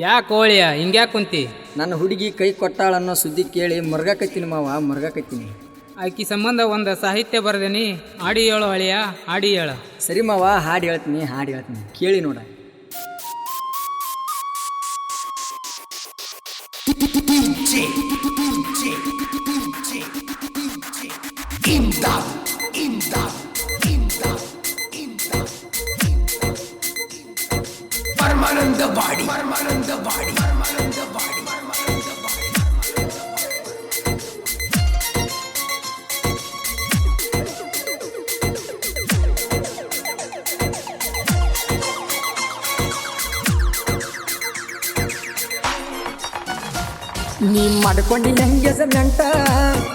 ಯಾ ಕೋಳಿಯ? ಹಿಂಗ್ಯಾ ಕುಂತಿ? ನನ್ನ ಹುಡುಗಿ ಕೈ ಕೊಟ್ಟಾಳನ್ನೋ ಸುದ್ದಿ ಕೇಳಿ ಮರ್ಗಾಕತ್ತೀನಿ ಮಾವ ಮರ್ಗಾಕತ್ತೀನಿ. ಆಕಿ ಸಂಬಂಧ ಒಂದು ಸಾಹಿತ್ಯ ಬರ್ದೇನಿ ಹಾಡಿ ಹೇಳು ಅಳಿಯ ಹಾಡಿ ಹೇಳು. ಸರಿ ಮಾವ ಹಾಡು ಹೇಳ್ತೀನಿ ಹಾಡು ಹೇಳ್ತೀನಿ. ಕೇಳಿ ನೋಡ. ಪರಮಾನಂದವಾಡಿ ಪರಮಾನಂದವಾಡಿ ಪರಮಾನಂದವಾಡಿ ನೀ ಮಾಡ್ಕೊಂಡಿ ಹೆಂಗೆಸಮೆಂಟ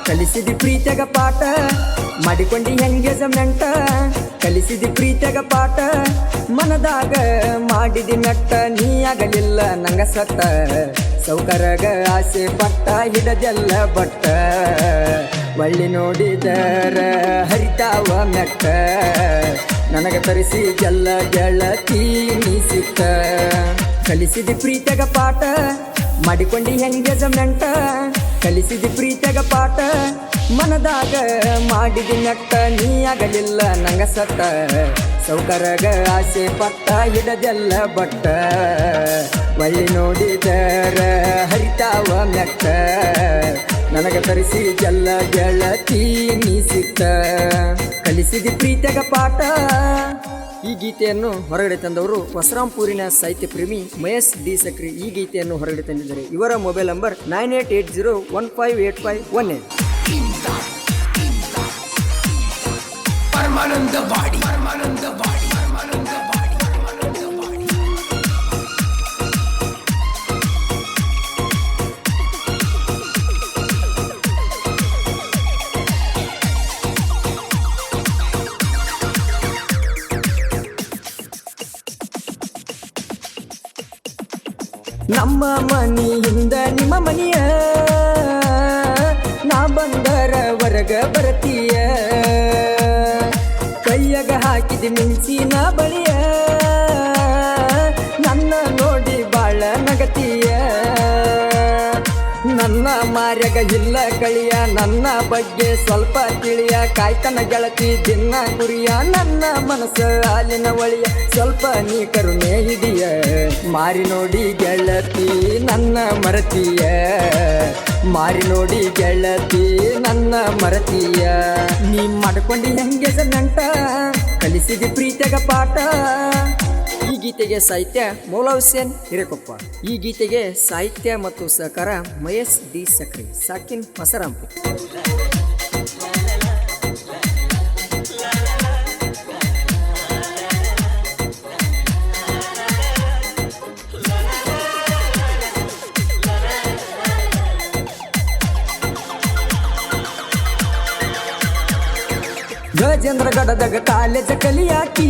ಕಲಿಸಿದಿ ಪ್ರೀತಿಯಾಗ ಪಾಠ ಮಾಡಿಕೊಂಡಿ ಹೆಂಗೆಸಮೆಂಟ ಕಲಿಸಿದಿ ಪ್ರೀತಿಯಾಗ ಪಾಠ, ಮನದಾಗ ಮಾಡಿದಿ ನಟ್ಟ ನೀ ಆಗಲಿಲ್ಲ ನಂಗ ಸತ್ತ. ಸೌಕರಗ ಆಸೆ ಪಟ್ಟ, ಹಿಡದೆಲ್ಲ ಬಟ್ಟ. ಒಳ್ಳಿ ನೋಡಿದರ ಹರಿತಾವ ಮೆಟ್ಟ. ನನಗೆ ತರಿಸಿ ಜಲ್ಲ ಗೆಳತಿ ನೀ ಸಿಕ್ಕ ಕಲಿಸಿದಿ ಪ್ರೀತಿಯಾಗ ಪಾಠ, ಮಾಡಿಕೊಂಡಿ ಹೆಂಗೆಜಮೆಂಟ ಕಲಿಸಿದಿ ಪ್ರೀತಿಯಾಗ ಪಾಠ, ಮನದಾಗ ಮಾಡಿದ ನೆಟ್ಟ ನೀ ಆಗಲಿಲ್ಲ ನಂಗ ಸತ್ತ. ಸೌಕರಗ ಆಸೆ ಪಟ್ಟ, ಹಿಡದೆಲ್ಲ ಬಟ್ಟ. ಒಳ್ಳಿ ನೋಡಿದರ ಹರಿತಾವ ಮೆಟ್ಟ. ನನಗೆ ತರಿಸಿ ಜಲ್ಲ ಗೆಳತಿ ನೀ ಸಿಕ್ಕ ಕಲಿಸಿದಿ ಪ್ರೀತಿಯಾಗ ಪಾಠ ಈ ಗೀತೆಯನ್ನು ಹೊರಗಡೆ ತಂದವರು ಹೊಸರಾಂಪೂರಿನ ಸಾಹಿತ್ಯ ಪ್ರೇಮಿ ಮಹೇಶ್ ಡಿ ಸಕ್ರಿ ಈ ಗೀತೆಯನ್ನು ಹೊರಗಡೆ ತಂದಿದ್ದಾರೆ. ಇವರ mobile number nine eight eight zero one five eight five one eight. Paramanandavadi Paramanandavadi ನಮ್ಮ ಮನಿಯಿಂದ ನಿಮ್ಮ ಮನೆಯ ನಾ ಬಂದರ ಹೊರಗ ಬರತೀಯ ಕೈಯಾಗ ಹಾಕಿದ ಮಿಂಚಿನ ಬಳಿಯ ನನ್ನ ನೋಡಿ ಬಾಳ ನಗತೀಯ ನನ್ನ ಮಾರ್ಯಾಗ ಇಲ್ಲ ಕಳಿಯ, ನನ್ನ ಬಗ್ಗೆ ಸ್ವಲ್ಪ ತಿಳಿಯ. ಕಾಯ್ತನ ಗೆಳತಿ ದಿನ ಕುರಿಯ, ನನ್ನ ಮನಸ್ಸ ಹಾಲಿನ ಒಳಿಯ. ಸ್ವಲ್ಪ ನೀ ಕರುಣೆ ಹಿಡಿಯ, ಮಾರಿ ನೋಡಿ ಗೆಳತಿ ನನ್ನ ಮರತೀಯ. ಮಾರಿ ನೋಡಿ ಗೆಳತಿ ನನ್ನ ಮರತಿಯ. ನೀ ಮಾಡ್ಕೊಂಡು ಹೆಂಗೆ ನಂಟ, ಕಲಿಸಿದ ಪ್ರೀತಿಯಾಗ ಪಾಠ. ಗೀತೆಗೆ ಸಾಹಿತ್ಯ ಮೌಲಾ ಹುಸೇನ್ ಹಿರೇಕೊಪ್ಪ. ಈ ಗೀತೆಗೆ ಸಾಹಿತ್ಯ ಮತ್ತು ಸಹಕಾರ ಮಹೇಶ್ ಡಿ ಸಕ್ರಿ, ಸಾಕಿನ್ ಹೊಸರಾಂಪು ಗಜೇಂದ್ರಗಡದಾಗ ಕಾಲೇಜ ಕಲಿಯಾಕಿ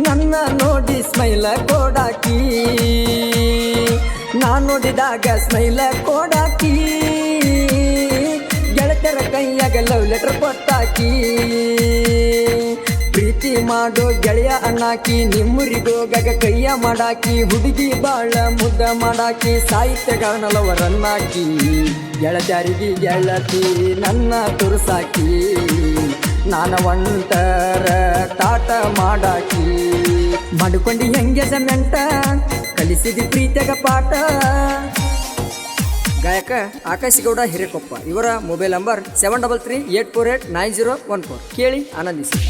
ನನ್ನ ನೋಡಿ ಸ್ಮೈಲ ಕೊಡಾಕಿ. ನಾನು ನೋಡಿದಾಗ ಸ್ಮೈಲ ಕೊಡಾಕಿ. ಗೆಳತರ ಕೈಯಾಗ ಲವ್ ಲೆಟರ್ ಕೊಟ್ಟಾಕಿ. ಪ್ರೀತಿ ಮಾಡೋ ಗೆಳೆಯ ಅಣ್ಣಾಕಿ ನಿಮ್ಮೂರಿಗೋಗಾಗ ಕೈಯ ಮಾಡಾಕಿ, ಹುಡುಗಿ ಬಾಳ ಮುದ್ದ ಮಾಡಾಕಿ ಸಾಹಿತ್ಯಗಳನ್ನಲವರನ್ನಾಕಿ ಗೆಳತ್ಯಾರಿಗೆ ಗೆಳತಿ ನನ್ನ ತುರ್ಸಾಕಿ. ನಾನ ಒಂಟರ ತಾಟ ಮಾಡಾಕಿ. ಮಾಡಿಕೊಂಡು ಹೆಂಗೆ ನೆಂಟ, ಕಲಿಸಿದ ಪ್ರೀತಿಯಾಗ ಪಾಠ. ಗಾಯಕ ಆಕಾಶ್ ಗೌಡ ಹಿರೇಕೊಪ್ಪ, ಇವರ mobile number seven double three eight four eight nine zero one four. ಕೇಳಿ ಆನಂದಿಸಿ.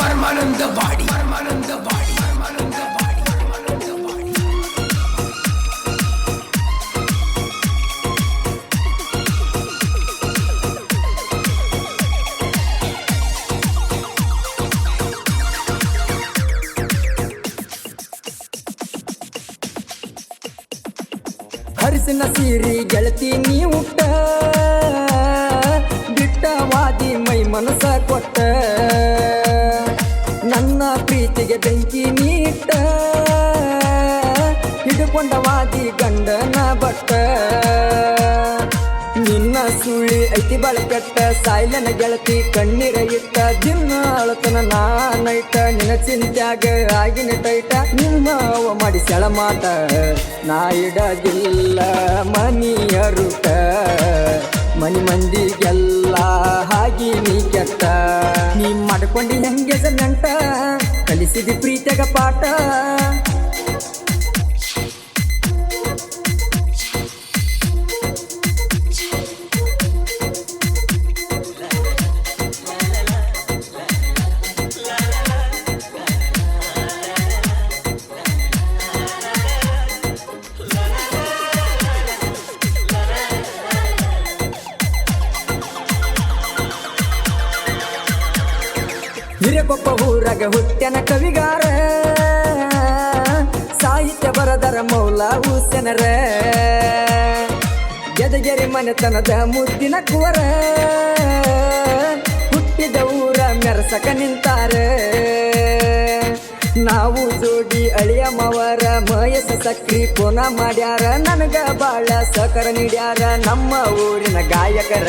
ಪರಮಾನಂದ ಇಮ್ದಾದ್ ಹರಿಸಿನ ಸೀರಿ ಗೆಳತಿ ನೀ ಉಟ್ಟ ಬಿಟ್ಟವಾದಿ ಮೈ ಮನಸ ಕೊಟ್ಟ. ನನ್ನ ಪ್ರೀತಿಗೆ ಬೆಂಕಿ ನೀಟ್ಟ ಹಿಡ್ಕೊಂಡವಾದಿ ಗಂಡನ ಬಟ್ಟ. ಸುಳ್ಳಿ ಐತಿ ಬಾಳ ಕೆಟ್ಟ, ಸಾಯ್ಲನ ಗೆಳತಿ ಕಣ್ಣೀರ ಇಟ್ಟ, ದಿನ ಅಳತನ ನಾನೈಟ ನಿನ್ನ ಚಿಂತ್ಯಾಗ ಆಗಿನ ಟೈಟ, ನಿಮ್ಮ ಅವ ಮಾಡಿ ಸೆಳ ಮಾತ. ನಾ ಇಡದಿಲ್ಲ ಮನಿಯ ರೂಟ, ಮನಿ ಮಂದಿಗೆಲ್ಲ ಹಾಗಿ ನೀ ಕೆಟ್ಟ. ನೀ ಮಾಡ್ಕೊಂಡಿ ಹೆಂಗೆ ನಂಟ ಕಲಿಸಿದಿ ಪ್ರೀತಿಯಾಗ ಪಾಠ. ಹಿರೇಕೊಪ್ಪ ಊರಾಗ ಹುಟ್ಟನ ಕವಿಗಾರ. ಸಾಹಿತ್ಯ ಬರದರ ಮೌಲ ಹೂಸೆನರ ಜದಗೆರೆ ಮನೆತನದ ಮುದ್ದಿನ ಕುವರ. ಹುಟ್ಟಿದ ಊರ ಮೆರಸಕ ನಿಂತಾರ. ನಾವು ಜೋಡಿ ಅಳಿಯ ಮವರ ಮಯಸ ಸಕ್ರಿ ಪುನ ಮಾಡ್ಯಾರ. ನನಗ ಬಾಳ ಸಕರ ನೀಡ್ಯಾರ. ನಮ್ಮ ಊರಿನ ಗಾಯಕರ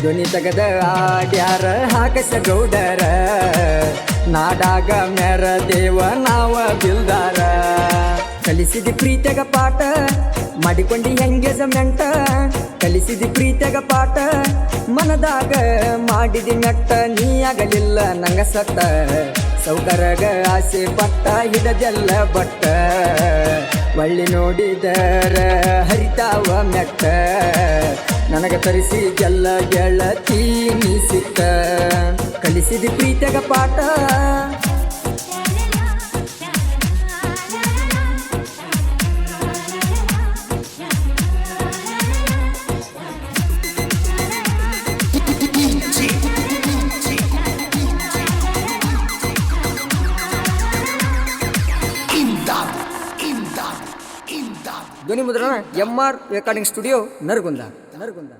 ಧ್ವನಿ ತಗದ ಆಡ್ಯಾರ ಹಾಕಸ ಗೌಡರ ನಾಡಾಗ ಮೆರ ದೇವ ನಾವ ಬಿಲ್ದಾರ. ಕಲಿಸಿದ ಪ್ರೀತಿಯಾಗ ಪಾಠ ಮಾಡಿಕೊಂಡಿ ಹೆಂಗೆ ಕಲಿಸಿದ ಪ್ರೀತಿಯಾಗ ಪಾಠ ಮನದಾಗ ಮಾಡಿದಿ ಮೆಟ್ಟ ನೀ ಆಗಲಿಲ್ಲ ನಂಗ ಸತ್ತ. ಸೌಕರಗ ಆಸೆ ಪಟ್ಟ ಹಿಡದೆಲ್ಲ ಬಟ್ಟ. ಒಳ್ಳಿ ನೋಡಿದರ ಹರಿತಾವ ಮೆಟ್ಟ. ನನಗೆ ತರಿಸಿ ಗೆಲ್ಲ ಗೆಳತಿ ನೀ ಸಿಕ್ಕ. ಕಲಿಸಿದ ಪ್ರೀತಿಯಾಗ ಪಾಠ. ಧ್ವನಿ ಮುದ್ರಣ M R recording studio Nargund Nargund